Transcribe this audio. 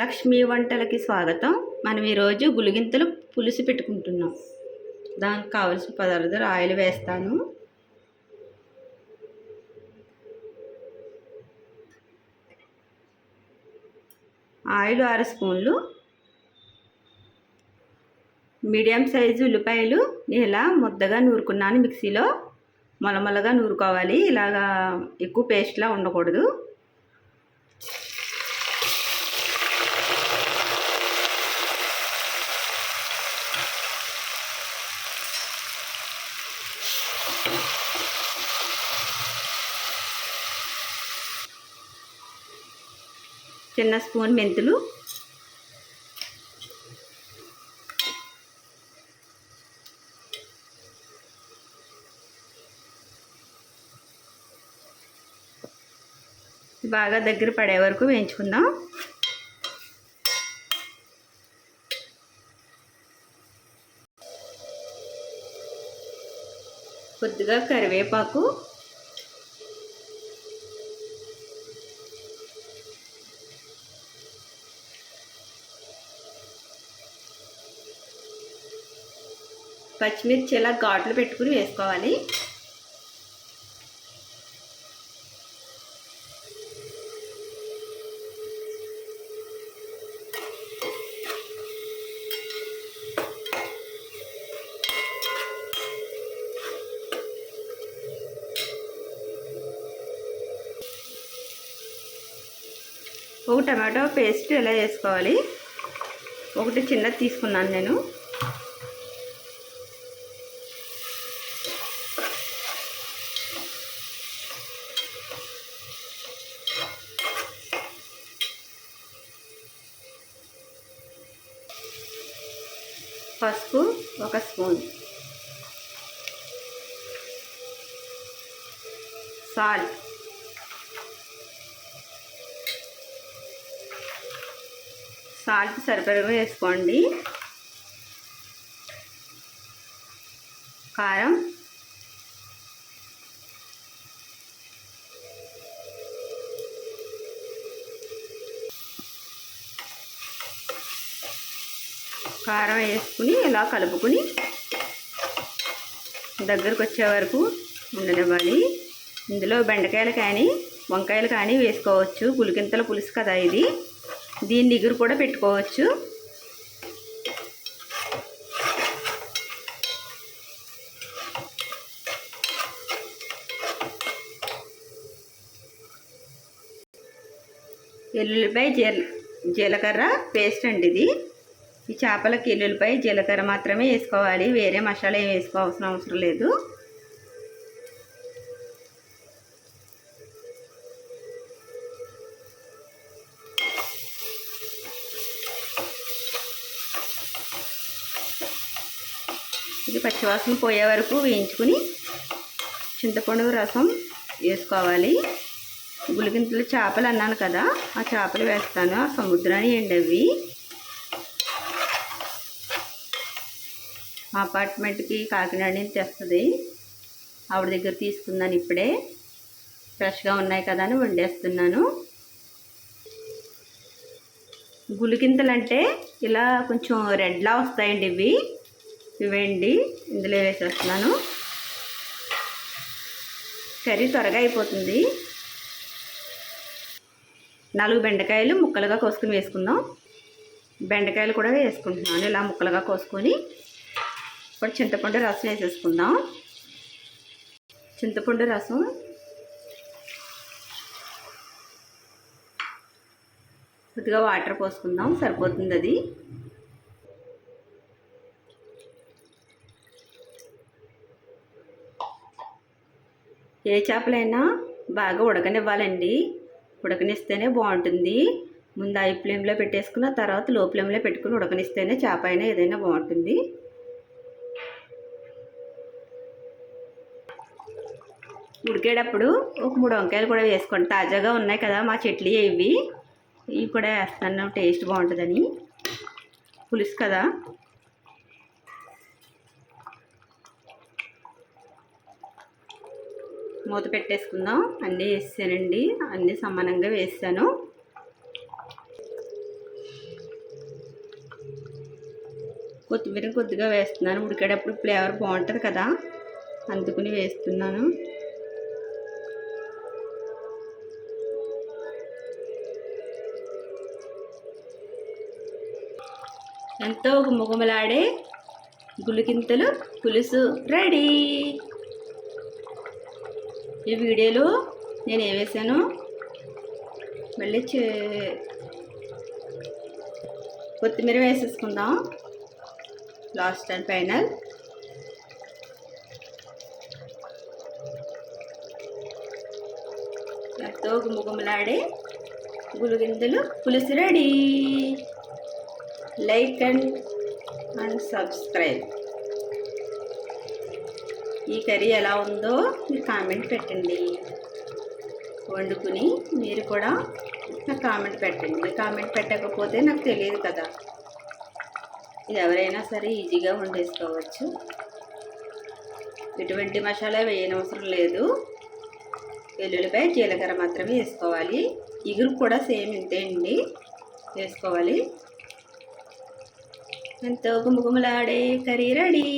లక్ష్మీ వంటలకి స్వాగతం. మనం ఈరోజు గులిగింతలు పులుసు పెట్టుకుంటున్నాం. దానికి కావలసిన పదార్థాలు ఆయిల్ వేస్తాను. ఆయిల్ ఆరు స్పూన్లు. మీడియం సైజు ఉల్లిపాయలు నేను ఇలా ముద్దగా నూరుకున్నాను మిక్సీలో. మొలమొలగా నూరుకోవాలి. ఇలాగా ఎక్కువ పేస్ట్లా ఉండకూడదు. చిన్న స్పూన్ మెంతులు. బాగా దగ్గర పడే వరకు వేయించుకుందాం. కొద్దిగా కరివేపాకు. పచ్చిమిర్చి ఇలా ఘాట్లు పెట్టుకుని వేసుకోవాలి. ఒక టమాటో పేస్ట్ ఎలా చేసుకోవాలి? ఒకటి చిన్నది తీసుకున్నాను నేను. పసుపు ఒక స్పూన్. సాల్ట్. సాల్ట్ సరిపడగా వేసుకోండి. కారం. కారం వేసుకుని ఇలా కలుపుకుని దగ్గరకు వచ్చే వరకు ఉండనివ్వాలి ఇందులో బెండకాయలు కానీ వంకాయలు కానీ వేసుకోవచ్చు. పులికింతల పులుసు కదా ఇది. దీన్ని దిగురు కూడా పెట్టుకోవచ్చు. ఎల్లుల్లిపాయ జీల జీలకర్ర పేస్ట్ అండి ఇది. ఈ చేపలకి ఎల్లుల్లిపాయ జీలకర్ర మాత్రమే వేసుకోవాలి. వేరే మసాలా ఏం వేసుకోవాల్సిన అవసరం లేదు. ఇది పచ్చివాసన పోయే వరకు వేయించుకుని చింతపండు రసం వేసుకోవాలి. గులిగింతలు చేపలు అన్నాను కదా ఆ చేపలు వేస్తాను. ఆ సముద్రాన్ని ఎండి అవి మా అపార్ట్మెంట్కి కాకినాడ నుంచి తెస్తుంది. ఆవిడ దగ్గర తీసుకున్నాను ఇప్పుడే. ఫ్రెష్గా ఉన్నాయి కదా అని వండేస్తున్నాను. గులికింతలు అంటే ఇలా కొంచెం రెడ్లా వస్తాయండి ఇవి. వెండి ఇందులో వేసేస్తున్నాను కర్రీ త్వరగా అయిపోతుంది. నాలుగు బెండకాయలు ముక్కలుగా కోసుకుని వేసుకుందాం. బెండకాయలు కూడా వేసుకుంటున్నాను. ఇలా ముక్కలుగా కోసుకొని ఇప్పుడు చింతపండు రసం వేసేసుకుందాం. చింతపండు రసం కొద్దిగా వాటర్ పోసుకుందాం. సరిపోతుంది అది. ఏ చేపలైనా బాగా ఉడకనివ్వాలండి. ఉడకనిస్తేనే బాగుంటుంది. ముందు ఐ ఫ్లేమ్లో పెట్టేసుకున్న తర్వాత లో ఫ్లేమ్లో పెట్టుకుని ఉడకనిస్తేనే చేప అయినా ఏదైనా బాగుంటుంది. ఉడికేటప్పుడు ఒక మూడు వంకాయలు కూడా వేసుకోండి. తాజాగా ఉన్నాయి కదా మా చెట్లు ఇవి. ఇవి కూడా వేస్తాను. టేస్ట్ బాగుంటుందని. పులుసు కదా. మూత పెట్టేసుకుందాం. అన్నీ వేసానండి. అన్నీ సమానంగా వేసాను. కొత్తిమీర కొద్దిగా వేస్తున్నాను. ఉడికేటప్పుడు ఫ్లేవర్ బాగుంటుంది కదా. అందుకుని వేస్తున్నాను. ఎంతో గుమగుమలాడే గులికింతలు పులుసు రెడీ. ఈ వీడియోలో నేను ఏ వేసాను? మళ్ళీ చే కొత్తిమీర వేసేసుకుందాం. లాస్ట్ అండ్ ఫైనల్ ఎంతో గుమగుమలాడే గులుగిందులు పులుసు ready. Like and and subscribe ఈ కర్రీ ఎలా ఉందో మీరు కామెంట్ పెట్టండి. వండుకుని మీరు కూడా నాకు కామెంట్ పెట్టండి. కామెంట్ పెట్టకపోతే నాకు తెలియదు కదా. ఇది ఎవరైనా సరే ఈజీగా వండేసుకోవచ్చు. ఎటువంటి మసాలా వేయనవసరం లేదు. వెల్లుల్లిపాయ జీలకర్ర మాత్రమే వేసుకోవాలి. ఇగురు కూడా సేమ్ ఇంతే అండి. వేసుకోవాలి. ఎంతో గుమగుమలాడే కర్రీ రెడీ.